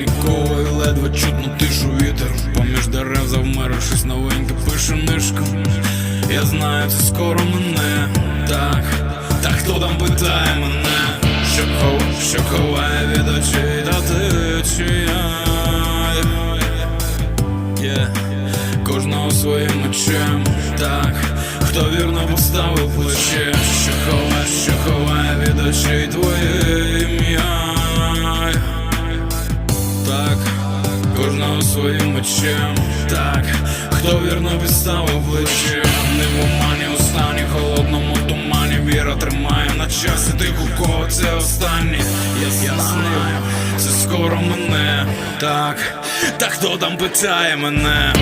і ледве чутно тишу вітер. Поміж дерев завмер щось новеньке пише нишком Я знаю, це скоро мене. Так, та хто там питає мене? Що ховає, що ховає від очей, та ти чи я. Кожного своїм мечем, так, хто вірно поставив плече, що ховає, що ховає від очей твоє Так, кожного своїм мечем, так, хто вірно підстав плече, не в омані останні, холодному тумані, віра тримає на часі, тих у кого це останнє, я знаю, це скоро мене, так, та хто там питає мене?